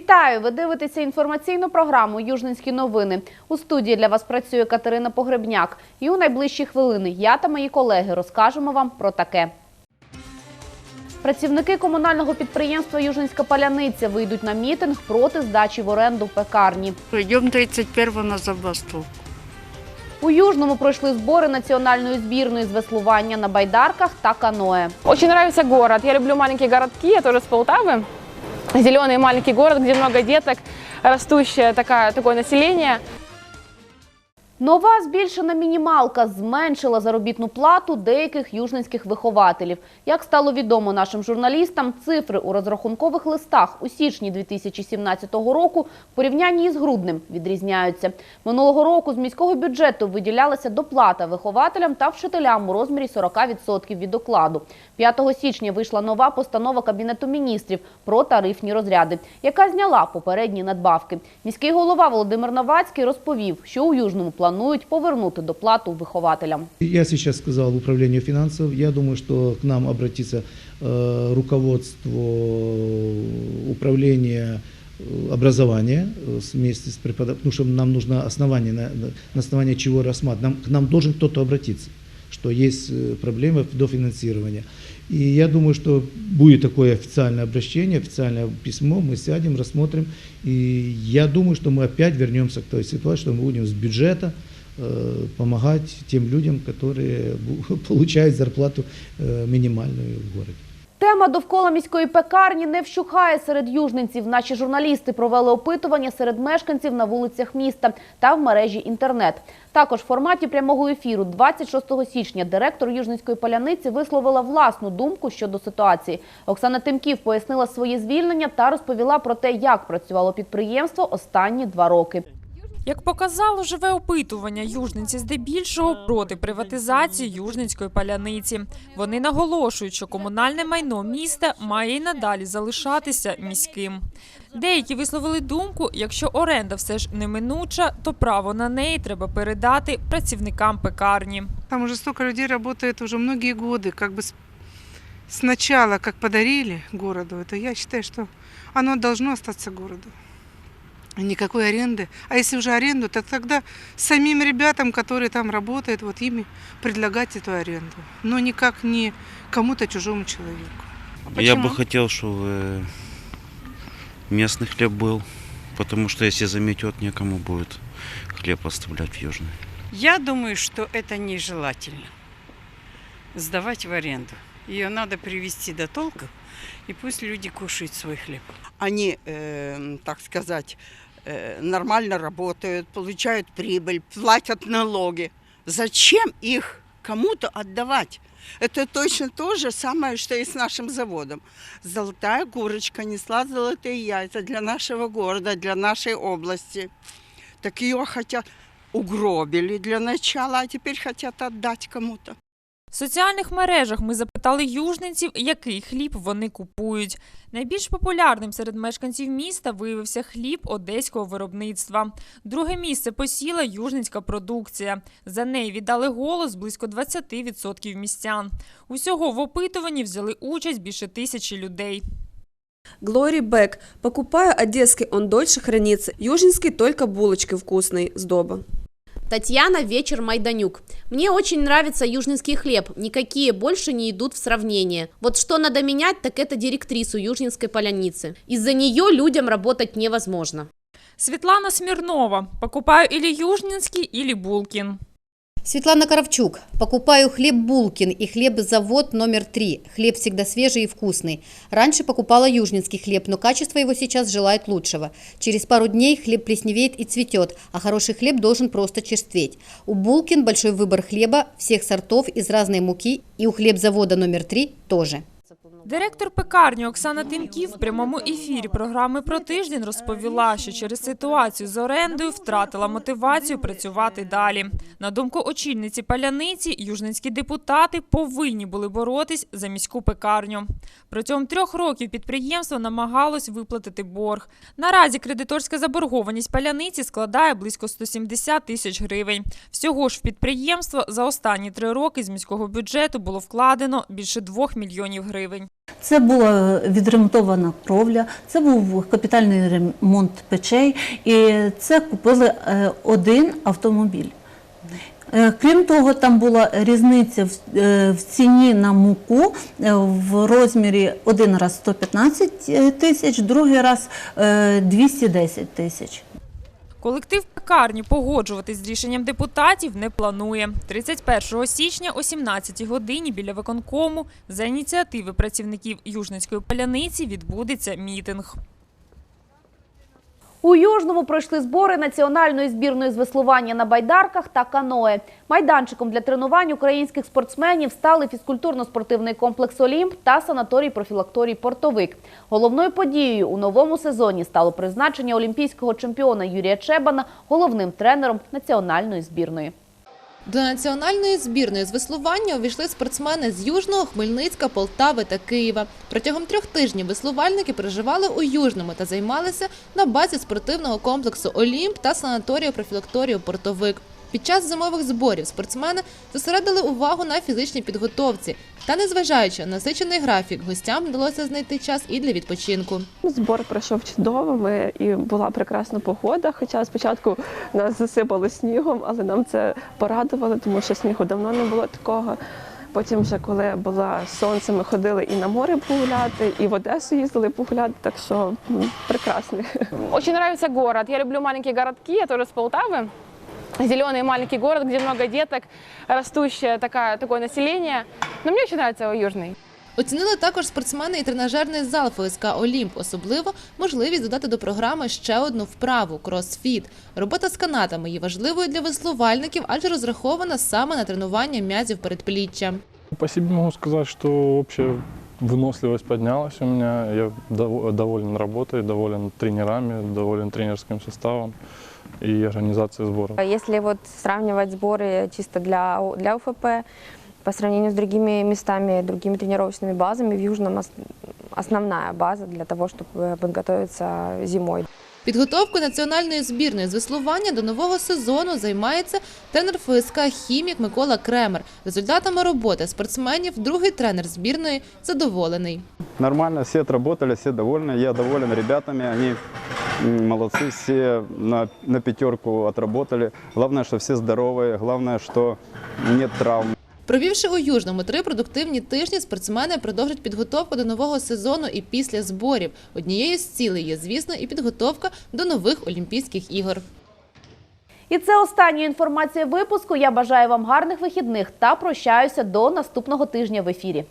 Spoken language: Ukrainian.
Вітаю! Ви дивитеся інформаційну програму Южненські новини. У студії для вас працює Катерина Погребняк. І у найближчі хвилини я та мої колеги розкажемо вам про таке. Працівники комунального підприємства Южненська паляниця вийдуть на мітинг проти здачі в оренду пекарні. Идем 31 на забастовку. У Южному пройшли збори національної збірної з веслування на байдарках та каное. Очень нравится город. Я люблю маленькие городки, я тоже с Полтавы. Зеленый маленький город, где много деток, растущее такое, такое население. Нова збільшена мінімалка зменшила заробітну плату деяких южненських вихователів. Як стало відомо нашим журналістам, цифри у розрахункових листах у січні 2017 року в порівнянні із груднем відрізняються. Минулого року з міського бюджету виділялася доплата вихователям та вчителям у розмірі 40% від окладу. 5 січня вийшла нова постанова Кабінету міністрів про тарифні розряди, яка зняла попередні надбавки. Міський голова Володимир Новацький розповів, що у Южному планують повернути доплату вихователям. Я сейчас сказал управлению финансов. Я думаю, что к нам обратится э, руководство управления э, образования э, с- вместе с преподавателем, потому что нам нужно основание, на, на основании чего рассматривать. Нам, к нам должен кто-то обратиться, что есть э, проблемы дофинансирования. И я думаю, что будет такое официальное обращение, официальное письмо, мы сядем, рассмотрим. И я думаю, что мы опять вернемся к той ситуации, что мы будем с бюджета э, помогать тем людям, которые бу- получают зарплату э, минимальную в городе. Тема довкола міської пекарні не вщухає серед южненців. Наші журналісти провели опитування серед мешканців на вулицях міста та в мережі інтернет. Також в форматі прямого ефіру 26 січня директор Южненської паляниці висловила власну думку щодо ситуації. Оксана Тимків пояснила своє звільнення та розповіла про те, як працювало підприємство останні два роки. Як показало живе опитування, южниці здебільшого проти приватизації южницької паляниці. Вони наголошують, що комунальне майно міста має й надалі залишатися міським. Деякі висловили думку, якщо оренда все ж неминуча, то право на неї треба передати працівникам пекарні. Там уже столько людей работает уже многие годы, как бы с- сначала, как подарили городу, это я считаю, что оно должно остаться городу. Никакой аренды. А если уже аренду, то тогда самим ребятам, которые там работают, вот ими предлагать эту аренду. Но никак не кому-то чужому человеку. А Я почему? бы хотел, чтобы местный хлеб был, потому что если заметет, некому будет хлеб оставлять в Южный. Я думаю, что это нежелательно. Сдавать в аренду. Ее надо привести до толка, и пусть люди кушают свой хлеб. они, э, так сказать, нормально работают, получают прибыль, платят налоги. Зачем их кому-то отдавать? Это точно то же самое, что и с нашим заводом. Золотая курочка несла золотые яйца для нашего города, для нашей области. Так ее хотят угробили для начала, а теперь хотят отдать кому-то. В соціальних мережах ми запитали южненців, який хліб вони купують. Найбільш популярним серед мешканців міста виявився хліб одеського виробництва. Друге місце посіла южненська продукція. За неї віддали голос близько 20% містян. Усього в опитуванні взяли участь більше тисячі людей. Глори Бек. Покупаю одесский, он дольше хранится. Южинский только булочки вкусные, сдоба. Татьяна Вечер Майданюк. Мне очень нравится южнинский хлеб. Никакие больше не идут в сравнение. Вот что надо менять, так это директрису Южнинской поляницы. Из-за нее людям работать невозможно. Світлана Смірнова. Покупаю ілі южненський, ілі булкін. Светлана Коровчук. Покупаю хлеб Булкин и хлебзавод номер 3. Хлеб всегда свежий и вкусный. Раньше покупала южнинский хлеб, но качество его сейчас желает лучшего. Через пару дней хлеб плесневеет и цветет, а хороший хлеб должен просто черстветь. У Булкин большой выбор хлеба всех сортов из разной муки и у хлебзавода номер 3 тоже. Директор пекарні Оксана Тимків в прямому ефірі програми про тиждень розповіла, що через ситуацію з орендою втратила мотивацію працювати далі. На думку очільниці паляниці, южненські депутати повинні були боротись за міську пекарню. Протягом трьох років підприємство намагалось виплатити борг. Наразі кредиторська заборгованість паляниці складає близько 170 тисяч гривень. Всього ж в підприємство за останні три роки з міського бюджету було вкладено більше 2 мільйонів гривень. Це була відремонтована кровля, це був капітальний ремонт печей, і це купили е, один автомобіль. Е, Крім того, там була різниця в, е, ціні на муку в розмірі один раз 115 тисяч, другий раз е, 210 тисяч. Колектив пекарні погоджуватись з рішенням депутатів не планує. 31 січня о 17 годині біля виконкому за ініціативи працівників Южницької поляниці відбудеться мітинг. У Южному пройшли збори національної збірної з веслування на байдарках та каное. Майданчиком для тренувань українських спортсменів стали фізкультурно-спортивний комплекс «Олімп» та санаторій-профілакторій «Портовик». Головною подією у новому сезоні стало призначення олімпійського чемпіона Юрія Чебана головним тренером національної збірної. До національної збірної з веслування увійшли спортсмени з Южного, Хмельницька, Полтави та Києва. Протягом трьох тижнів веслувальники проживали у Южному та займалися на базі спортивного комплексу Олімп та санаторію профілакторію Портовик. Під час зимових зборів спортсмени зосередили увагу на фізичній підготовці. Та незважаючи на насичений графік, гостям вдалося знайти час і для відпочинку. Збор пройшов чудово, ми і була прекрасна погода. Хоча спочатку нас засипало снігом, але нам це порадувало, тому що снігу давно не було такого. Потім, вже коли було сонце, ми ходили і на море погуляти, і в Одесу їздили погуляти, так що прекрасний. Очень нравится город. Я люблю маленькие городки, я тоже с Полтавы Зеленый маленький город, где много деток, растущее такая, такое население. Но мне очень нравится Южный. Оцінили також спортсмени і тренажерний зал ФСК Олімп, особливо можливість додати до програми ще одну вправу кросфіт. Робота з канатами є важливою для веслувальників, адже розрахована саме на тренування м'язів передпліччя. По себе могу сказать, что общая выносливость поднялась у меня. Я дов- доволен работой, доволен тренерами, доволен тренерским составом и организацией сборов. Если вот сравнивать сборы чисто для, У- для УФП по сравнению с другими местами, другими тренировочными базами, в Южном ос- основная база для того, чтобы подготовиться зимой. Підготовкою національної збірної з веслування до нового сезону займається тренер ФСК «Хімік» Микола Кремер. Результатами роботи спортсменів другий тренер збірної задоволений. Нормально, все отработали, все довольны. Я доволен ребятами, они м, молодцы, все на, на пятерку отработали. Главное, что все здоровые, главное, что нет травм. Провівши у Южному три продуктивні тижні, спортсмени продовжать підготовку до нового сезону і після зборів. Однією з цілей є, звісно, і підготовка до нових Олімпійських ігор. І це остання інформація випуску. Я бажаю вам гарних вихідних та прощаюся до наступного тижня в ефірі.